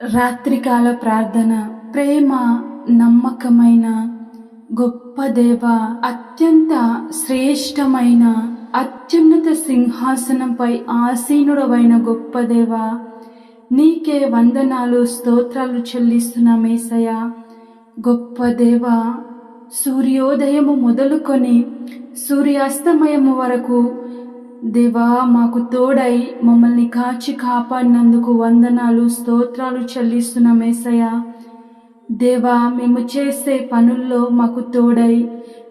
రాత్రికాల ప్రార్థన ప్రేమ నమ్మకమైన గొప్ప దేవ అత్యంత శ్రేష్టమైన అత్యున్నత సింహాసనంపై ఆసీనుడవైన గొప్ప దేవ నీకే వందనాలు స్తోత్రాలు చెల్లిస్తున్నామేసయ గొప్ప దేవ సూర్యోదయము మొదలుకొని సూర్యాస్తమయము వరకు దేవా మాకు తోడై మమ్మల్ని కాచి కాపాడినందుకు వందనాలు స్తోత్రాలు చెల్లిస్తున్నామేసయ్య దేవా మేము చేసే పనుల్లో మాకు తోడై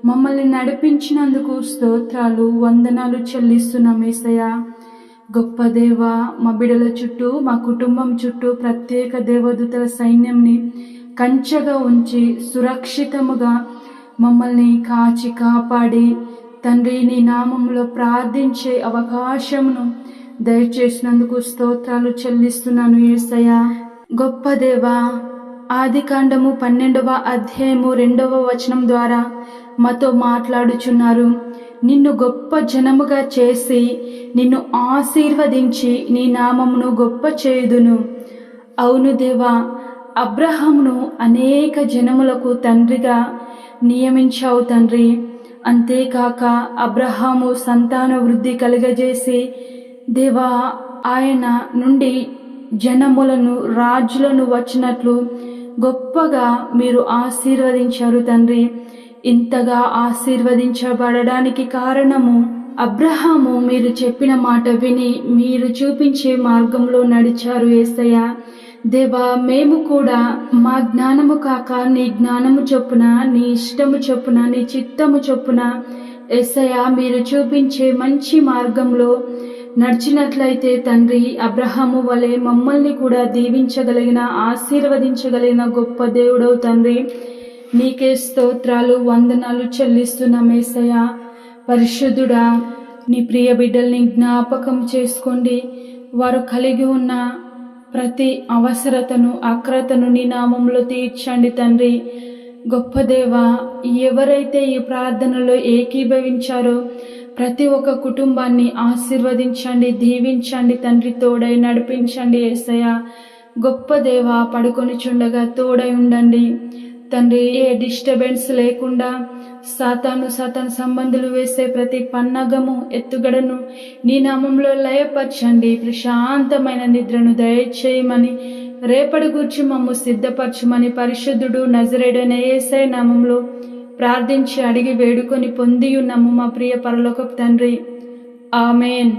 మమ్మల్ని నడిపించినందుకు స్తోత్రాలు వందనాలు చెల్లిస్తున్నామేసయ్య గొప్ప దేవ మా బిడల చుట్టూ మా కుటుంబం చుట్టూ ప్రత్యేక దేవదూతల సైన్యంని కంచెగా ఉంచి సురక్షితముగా మమ్మల్ని కాచి కాపాడి తండ్రి నీ నామంలో ప్రార్థించే అవకాశమును దయచేసినందుకు స్తోత్రాలు చెల్లిస్తున్నాను ఏసయ్య. గొప్ప దేవా ఆది కాండము పన్నెండవ అధ్యాయము రెండవ వచనం ద్వారా మాతో మాట్లాడుచున్నారు. నిన్ను గొప్ప జనముగా చేసి నిన్ను ఆశీర్వదించి నీ నామమును గొప్ప చేయుదును. అవును దేవా అబ్రహామును అనేక జనములకు తండ్రిగా నియమించావు తండ్రి. అంతేకాక అబ్రహాము సంతాన వృద్ధి కలుగజేసి దేవా ఆయన నుండి జనములను రాజులను వచ్చినట్లు గొప్పగా మీరు ఆశీర్వదించారు తండ్రి. ఇంతగా ఆశీర్వదించబడడానికి కారణము అబ్రహాము మీరు చెప్పిన మాట విని మీరు చూపించే మార్గంలో నడిచారు ఏసయ్య. దేవా మేము కూడా మా జ్ఞానము కాక నీ జ్ఞానము చొప్పున నీ ఇష్టము చొప్పున నీ చిత్తము చొప్పున ఎస్సయ మీరు చూపించే మంచి మార్గంలో నడిచినట్లయితే తండ్రి అబ్రహాము వలె మమ్మల్ని కూడా దీవించగలిగిన ఆశీర్వదించగలిగిన గొప్ప దేవుడవు తండ్రి. నీకే స్తోత్రాలు వందనాలు చెల్లిస్తున్నామేసయ పరిశుద్ధుడా నీ ప్రియ బిడ్డల్ని జ్ఞాపకం చేసుకోండి. వారు కలిగి ఉన్న ప్రతి అవసరతను అక్రతను నీ నామంలో తీర్చండి తండ్రి. గొప్ప దేవ ఎవరైతే ఈ ప్రార్థనలో ఏకీభవించారో ప్రతి ఒక్క కుటుంబాన్ని ఆశీర్వదించండి దీవించండి తండ్రి తోడై నడిపించండి ఏసయ్య. గొప్ప దేవ పడుకొని చుండగా తోడై ఉండండి. తండ్రి ఏ డిస్టర్బెన్స్ లేకుండా సాతాను సాతాను సంబంధులు వేసే ప్రతి పన్నగము ఎత్తుగడను నీ నామంలో లయపరచండి. ప్రశాంతమైన నిద్రను దయచేయమని రేపటి గురించి మమ్ము సిద్ధపరచమని పరిశుద్ధుడు నజరేడైన ఏసై నామంలో ప్రార్థించి అడిగి వేడుకొని పొందియున్నాము మా ప్రియ పరలోకపు తండ్రి. ఆమెన్.